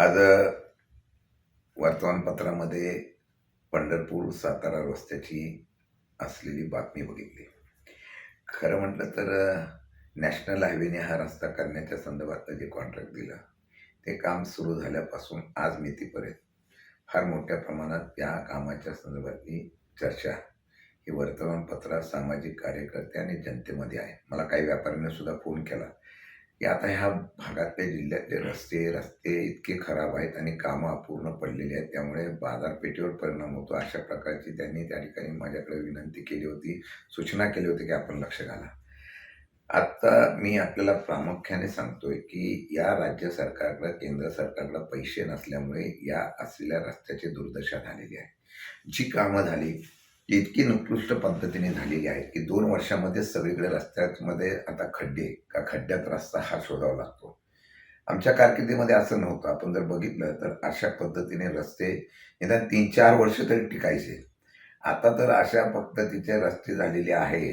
आज वर्तमानपत्रामध्ये पंढरपूर सातारा रस्त्याची असलेली बातमी बघितली. खरं म्हटलं तर नॅशनल हायवेने हा रस्ता करण्याच्या संदर्भात जे कॉन्ट्रॅक्ट दिलं ते काम सुरू झाल्यापासून आज मितीपर्यंत फार मोठ्या प्रमाणात त्या कामाच्या संदर्भातली चर्चा ही वर्तमानपत्रात सामाजिक कार्यकर्ते आणि जनतेमध्ये आहे. मला काही व्यापाऱ्यांनी सुद्धा फोन केला. की आता ह्या भागातले जिल्ह्यातले रस्ते रस्ते इतके खराब आहेत आणि कामं अपूर्ण पडलेली आहेत. त्यामुळे बाजारपेठेवर परिणाम होतो. अशा प्रकारची त्यांनी त्या ठिकाणी माझ्याकडे विनंती केली होती सूचना केली होती की आपण लक्ष घाला. आत्ता मी आपल्याला प्रामुख्याने सांगतोय की या राज्य सरकारकडं केंद्र सरकारकडं पैसे नसल्यामुळे या असलेल्या रस्त्याची दुर्दशा झालेली आहे. जी कामं झाली इतकी निकृष्ट पद्धतीने झालेली आहेत की दोन वर्षामध्ये सगळीकडे रस्त्यामध्ये आता खड्डे का खड्ड्यात रस्ता हा शोधावा लागतो. आमच्या कारकिर्दीमध्ये असं नव्हतं. आपण जर बघितलं तर अशा पद्धतीने रस्ते निदान तीन चार वर्ष तरी टिकायचे. आता तर अशा पद्धतीचे रस्ते झालेले आहे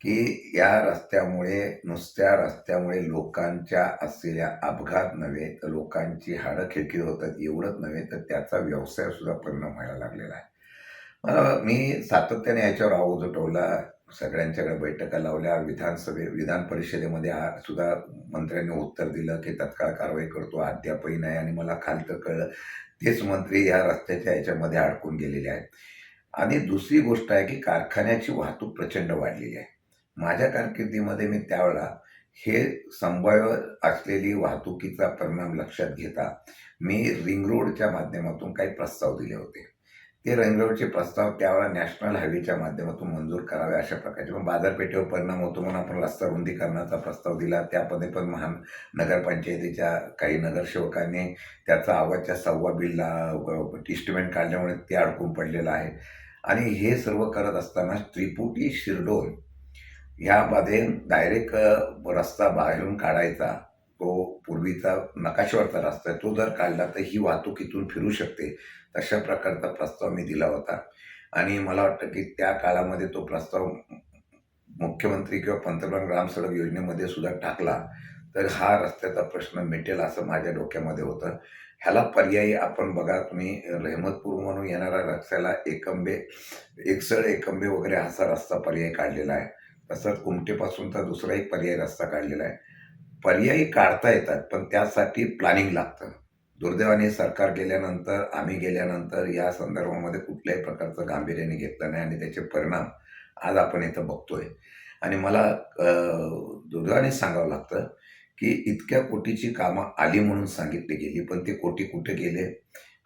की या रस्त्यामुळे नुसत्या रस्त्यामुळे लोकांच्या असलेल्या अपघात नव्हे तर लोकांची हाडं खिडकी होतात एवढंच नव्हे तर त्याचा व्यवसाय सुद्धा परिणाम व्हायला लागलेला आहे. मला मी सातत्याने याच्यावर आवाज उठवला. सगळ्यांच्याकडे बैठका लावल्या. विधानसभे विधान परिषदेमध्ये सुद्धा मंत्र्यांनी उत्तर दिलं की तत्काळ कारवाई करतो. अद्यापही नाही आणि मला खालतं कळलं. तेच मंत्री या रस्त्याच्या याच्यामध्ये अडकून गेलेले आहेत. आणि दुसरी गोष्ट आहे की कारखान्याची वाहतूक प्रचंड वाढलेली आहे. माझ्या कारकिर्दीमध्ये मी त्यावेळा हे संभाव्य असलेली वाहतुकीचा परिणाम लक्षात घेता मी रिंग रोडच्या माध्यमातून काही प्रस्ताव दिले होते. ते रिंग प्रस्ताव त्यावेळा नॅशनल हायवेच्या माध्यमातून मंजूर करावे अशा प्रकारचे. पण बाजारपेठेवर परिणाम होतो म्हणून आपण रस्ता रुंदीकरणाचा प्रस्ताव दिला. त्यामध्ये पण महान नगरपंचायतीच्या काही नगरसेवकांनी त्याचा आवाजच्या सव्वा बिलला इस्टिमेंट काढल्यामुळे ते अडकून पडलेलं आहे. आणि हे सर्व करत असताना त्रिपुटी शिरडोन ह्यामध्ये डायरेक्ट रस्ता बाहेरून काढायचा. तो पूर्वीचा नकाशावरचा रस्ता आहे. तो जर काढला तर ही वाहतूक इथून फिरू शकते. तशा प्रकारचा प्रस्ताव मी दिला होता. आणि मला वाटतं की त्या काळामध्ये तो प्रस्ताव मुख्यमंत्री किंवा पंतप्रधान ग्राम सडक योजनेमध्ये सुद्धा टाकला तर हा रस्त्याचा प्रश्न मिटेल असं माझ्या डोक्यामध्ये होतं. ह्याला पर्यायी आपण बघा तुम्ही रहमतपूर म्हणून येणाऱ्या रस्त्याला एकंबे एकसळ एकंबे वगैरे असा रस्ता पर्याय काढलेला आहे. तसंच उमटेपासूनचा दुसरा एक पर्याय रस्ता काढलेला आहे. पर्यायी काढता येतात पण त्यासाठी प्लॅनिंग लागतं. दुर्दैवाने सरकार गेल्यानंतर आम्ही गेल्यानंतर या संदर्भामध्ये कुठल्याही प्रकारचं गांभीर्याने घेतलं नाही आणि त्याचे परिणाम आज आपण इथं बघतोय. आणि मला दुर्दैवाने सांगावं लागतं की इतक्या कोटीची कामं आली म्हणून सांगितली गेली पण ते कोटी कुठे गेले?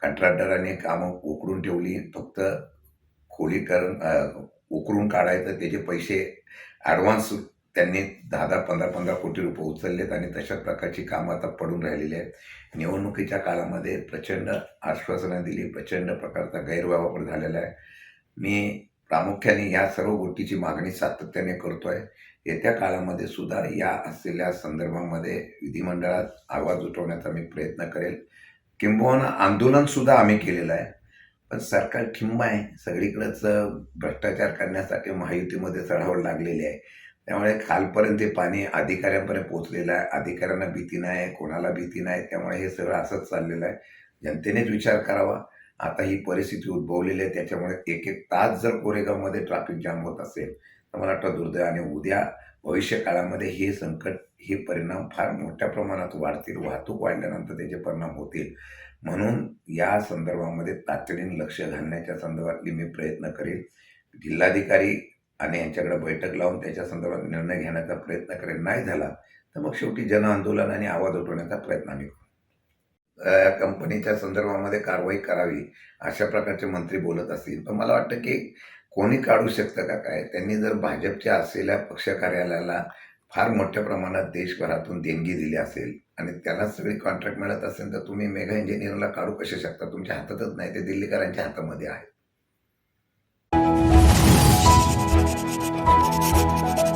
कंत्राटदाराने कामं उकरून ठेवली फक्त खोलीकरण उकरून काढायचं त्याचे पैसे ॲडव्हान्स त्यांनी दहा दहा पंधरा पंधरा कोटी रुपये उचललेत आणि तशा प्रकारची कामं आता पडून राहिलेली आहेत. निवडणुकीच्या काळामध्ये प्रचंड आश्वासनं दिली प्रचंड प्रकारचा गैरवापर झालेला आहे. मी प्रामुख्याने या सर्व गोष्टीची मागणी सातत्याने करतो आहे येत्या काळामध्ये सुद्धा या असलेल्या संदर्भामध्ये विधिमंडळात आवाज उठवण्याचा मी प्रयत्न करेल. किंबहुना आंदोलनसुद्धा आम्ही केलेलं आहे. पण सरकार ठिंबा आहे. सगळीकडंच भ्रष्टाचार करण्यासाठी महायुतीमध्ये चढावड लागलेली आहे. त्यामुळे खालपर्यंत ते पाणी अधिकाऱ्यांपर्यंत पोचलेलं आहे. अधिकाऱ्यांना भीती नाही कोणाला भीती नाही. त्यामुळे हे सगळं असंच चाललेलं आहे. जनतेनेच विचार करावा. आता ही परिस्थिती उद्भवलेली आहे. त्याच्यामुळे एक एक तास जर कोरेगावमध्ये ट्रॅफिक जाम होत असेल तर मला वाटतं दुर्दैवाने उद्या भविष्य काळामध्ये हे संकट हे परिणाम फार मोठ्या प्रमाणात वाढतील. वाहतूक वाढल्यानंतर त्याचे परिणाम होतील. म्हणून या संदर्भामध्ये तातडीने लक्ष घालण्याच्या संदर्भातली मी प्रयत्न करेल जिल्हाधिकारी आणि यांच्याकडे बैठक लावून त्याच्या संदर्भात निर्णय घेण्याचा प्रयत्न करेल नाही झाला तर मग शेवटी जन आंदोलन आणि आवाज उठवण्याचा प्रयत्न आम्ही करू. या कंपनीच्या संदर्भामध्ये कारवाई करावी अशा प्रकारचे मंत्री बोलत असतील. पण मला वाटतं की कोणी काढू शकतं का काय? त्यांनी जर भाजपच्या असलेल्या पक्ष कार्यालयाला फार मोठ्या प्रमाणात देशभरातून देणगी दिली असेल आणि त्याला सगळी कॉन्ट्रॅक्ट मिळत असेल तर तुम्ही मेगा इंजिनिअरला काढू कसे शकता? तुमच्या हातातच नाही ते दिल्लीकरांच्या हातामध्ये आहे. Música